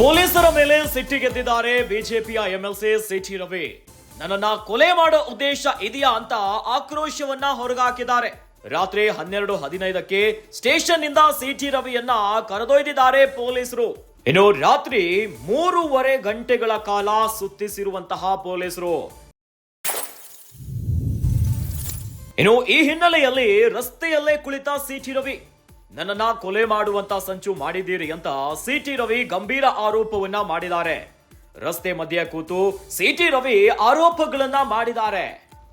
ಪೊಲೀಸರ ಮೇಲೆ ಸಿಟ್ಟಿಗೆದ್ದಿದ್ದಾರೆ ಬಿಜೆಪಿಯ ಎಂಎಲ್ಸಿ ಸಿಟಿ ರವಿ. ನನ್ನನ್ನ ಕೊಲೆ ಮಾಡೋ ಉದ್ದೇಶ ಇದೆಯಾ ಅಂತ ಆಕ್ರೋಶವನ್ನ ಹೊರಗಾಕಿದ್ದಾರೆ. ರಾತ್ರಿ ಹನ್ನೆರಡು ಹದಿನೈದಕ್ಕೆ ಸ್ಟೇಷನ್ನಿಂದ ಸಿಟಿ ರವಿಯನ್ನ ಕರೆದೊಯ್ದಿದ್ದಾರೆ ಪೊಲೀಸರು. ಇನ್ನು ರಾತ್ರಿ ಮೂರುವರೆ ಗಂಟೆಗಳ ಕಾಲ ಸುತ್ತಿಸಿರುವಂತಹ ಪೊಲೀಸರು. ಇನ್ನು ಈ ಹಿನ್ನೆಲೆಯಲ್ಲಿ ರಸ್ತೆಯಲ್ಲೇ ಕುಳಿತ ಸಿಟಿ ರವಿ. ನನ್ನನ್ನ ಕೊಲೆ ಮಾಡುವಂತ ಸಂಚು ಮಾಡಿದ್ದೀರಿ ಅಂತ ಸಿಟಿ ರವಿ ಗಂಭೀರ ಆರೋಪವನ್ನ ಮಾಡಿದ್ದಾರೆ. ರಸ್ತೆ ಮಧ್ಯೆ ಕೂತು ಸಿಟಿ ರವಿ ಆರೋಪಗಳನ್ನ ಮಾಡಿದ್ದಾರೆ.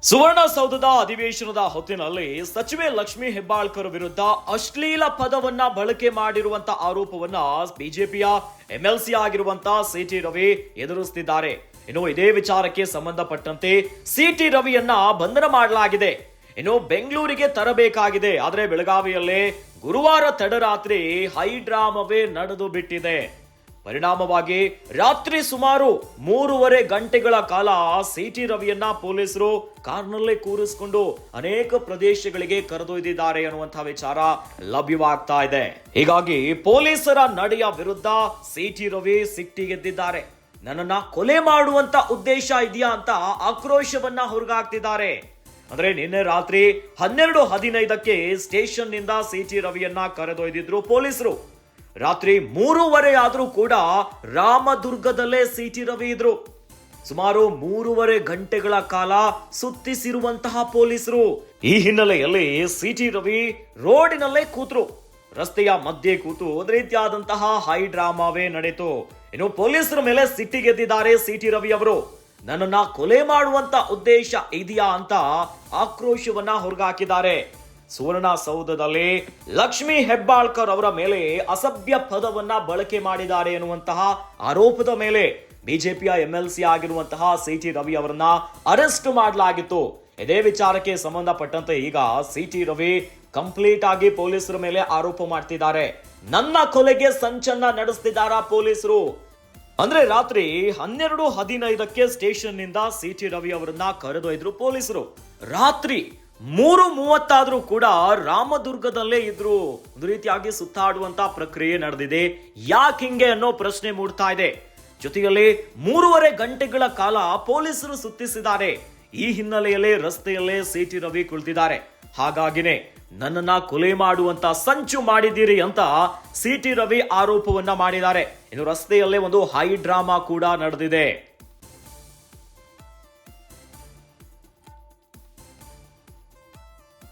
ಸುವರ್ಣಸೌಧದ ಅಧಿವೇಶನದ ಹೊತ್ತಿನಲ್ಲಿ ಸಚಿವೆ ಲಕ್ಷ್ಮಿ ಹೆಬ್ಬಾಳ್ಕರ್ ವಿರುದ್ಧ ಅಶ್ಲೀಲ ಪದವನ್ನ ಬಳಕೆ ಮಾಡಿರುವಂತ ಆರೋಪವನ್ನ ಬಿಜೆಪಿಯ ಎಂಎಲ್ಸಿ ಆಗಿರುವಂತ ಸಿಟಿ ರವಿ ಎದುರಿಸುತ್ತಿದ್ದಾರೆ ಇನ್ನು ಇದೇ ವಿಚಾರಕ್ಕೆ ಸಂಬಂಧಪಟ್ಟಂತೆ ಸಿಟಿ ರವಿಯನ್ನ ಬಂಧನ ಮಾಡಲಾಗಿದೆ. ಇನ್ನು ಬೆಂಗಳೂರಿಗೆ ತರಬೇಕಾಗಿದೆ. ಆದರೆ ಬೆಳಗಾವಿಯಲ್ಲಿ ಗುರುವಾರ ತಡರಾತ್ರಿ ಹೈಡ್ರಾಮವೇ ನಡೆದು ಬಿಟ್ಟಿದೆ. ಪರಿಣಾಮವಾಗಿ ರಾತ್ರಿ ಸುಮಾರು ಮೂರುವರೆ ಗಂಟೆಗಳ ಕಾಲ ಸಿಟಿ ರವಿಯನ್ನ ಪೊಲೀಸರು ಕಾರ್ನಲ್ಲೇ ಕೂರಿಸಿಕೊಂಡು ಅನೇಕ ಪ್ರದೇಶಗಳಿಗೆ ಕರೆದೊಯ್ದಿದ್ದಾರೆ ಅನ್ನುವಂತಹ ವಿಚಾರ ಲಭ್ಯವಾಗ್ತಾ ಇದೆ. ಹೀಗಾಗಿ ಪೊಲೀಸರ ನಡೆಯ ವಿರುದ್ಧ ಸಿಟಿ ರವಿ ಸಿಟ್ಟಿಗೆದ್ದಿದ್ದಾರೆ ನನ್ನನ್ನ ಕೊಲೆ ಮಾಡುವಂತ ಉದ್ದೇಶ ಇದೆಯಾ ಅಂತ ಆಕ್ರೋಶವನ್ನ ಹೊರಗಾಕ್ತಿದ್ದಾರೆ. ಅಂದ್ರೆ ನಿನ್ನೆ ರಾತ್ರಿ ಹನ್ನೆರಡು ಹದಿನೈದಕ್ಕೆ ಸ್ಟೇಷನ್ನಿಂದ ಸಿಟಿ ರವಿಯನ್ನ ಕರೆದೊಯ್ದಿದ್ರು ಪೊಲೀಸರು. ರಾತ್ರಿ ಮೂರುವರೆ ಆದರೂ ಕೂಡ ರಾಮದುರ್ಗದಲ್ಲೇ ಸಿಟಿ ರವಿ ಇದ್ರು. ಸುಮಾರು ಮೂರುವರೆ ಗಂಟೆಗಳ ಕಾಲ ಸುತ್ತಿಸಿರುವಂತಹ ಪೊಲೀಸರು. ಈ ಹಿನ್ನೆಲೆಯಲ್ಲಿ ಸಿಟಿ ರವಿ ರೋಡಿನಲ್ಲೇ ಕೂತರು. ರಸ್ತೆಯ ಮಧ್ಯೆ ಕೂತು ಒಂದ್ ರೀತಿಯಾದಂತಹ ಹೈ ಡ್ರಾಮಾವೇ ನಡೆಯಿತು. ಇನ್ನು ಪೊಲೀಸರ ಮೇಲೆ ಸಿಟ್ಟಿಗೆದ್ದಿದ್ದಾರೆ ಸಿಟಿ ರವಿ ಅವರು. ನನ್ನನ್ನ ಕೊಲೆ ಮಾಡುವಂತ ಉದ್ದೇಶ ಇದೆಯಾ ಅಂತ ಆಕ್ರೋಶವನ್ನ ಹೊರಗಾಕಿದ್ದಾರೆ. ಸುವರ್ಣ ಸೌಧದಲ್ಲಿ ಲಕ್ಷ್ಮಿ ಹೆಬ್ಬಾಳ್ಕರ್ ಅವರ ಮೇಲೆ ಅಸಭ್ಯ ಪದವನ್ನ ಬಳಕೆ ಮಾಡಿದ್ದಾರೆ ಎನ್ನುವಂತಹ ಆರೋಪದ ಮೇಲೆ ಬಿಜೆಪಿಯ ಎಂಎಲ್ಸಿ ಆಗಿರುವಂತಹ ಸಿ ಟಿ ರವಿ ಅವರನ್ನ ಅರೆಸ್ಟ್ ಮಾಡಲಾಗಿತ್ತು. ಇದೇ ವಿಚಾರಕ್ಕೆ ಸಂಬಂಧಪಟ್ಟಂತೆ ಈಗ ಸಿ ಟಿ ರವಿ ಕಂಪ್ಲೀಟ್ ಆಗಿ ಪೊಲೀಸರ ಮೇಲೆ ಆರೋಪ ಮಾಡ್ತಿದ್ದಾರೆ. ನನ್ನ ಕೊಲೆಗೆ ಸಂಚನ್ನ ನಡೆಸ್ತಿದ್ದಾರಾ ಪೊಲೀಸರು? ಅಂದ್ರೆ ರಾತ್ರಿ ಹನ್ನೆರಡು ಹದಿನೈದಕ್ಕೆ ಸ್ಟೇಷನ್ನಿಂದ ಸಿಟಿ ರವಿ ಅವರನ್ನ ಕರೆದೊಯ್ದ್ರು ಪೊಲೀಸರು. ರಾತ್ರಿ ಮೂರು ಮೂವತ್ತಾದ್ರೂ ಕೂಡ ರಾಮದುರ್ಗದಲ್ಲೇ ಇದ್ರು ಒಂದು ರೀತಿಯಾಗಿ ಸುತ್ತಾಡುವಂತ ಪ್ರಕ್ರಿಯೆ ನಡೆದಿದೆ. ಯಾಕೆ ಹಿಂಗೆ ಅನ್ನೋ ಪ್ರಶ್ನೆ ಮೂಡ್ತಾ ಇದೆ. ಜೊತೆಯಲ್ಲಿ ಮೂರುವರೆ ಗಂಟೆಗಳ ಕಾಲ ಪೊಲೀಸರು ಸುತ್ತಿಸಿದ್ದಾರೆ. ಈ ಹಿನ್ನೆಲೆಯಲ್ಲಿ ರಸ್ತೆಯಲ್ಲೇ ಸಿಟಿ ರವಿ ಕುಳಿತಿದ್ದಾರೆ. ಹಾಗಾಗಿನೇ ನನ್ನನ್ನ ಕೊಲೆ ಮಾಡುವಂತ ಸಂಚು ಮಾಡಿದ್ದೀರಿ ಅಂತ ಸಿಟಿ ರವಿ ಆರೋಪವನ್ನ ಮಾಡಿದ್ದಾರೆ. ಇನ್ನು ರಸ್ತೆಯಲ್ಲೇ ಒಂದು ಹೈ ಡ್ರಾಮಾ ಕೂಡ ನಡೆದಿದೆ.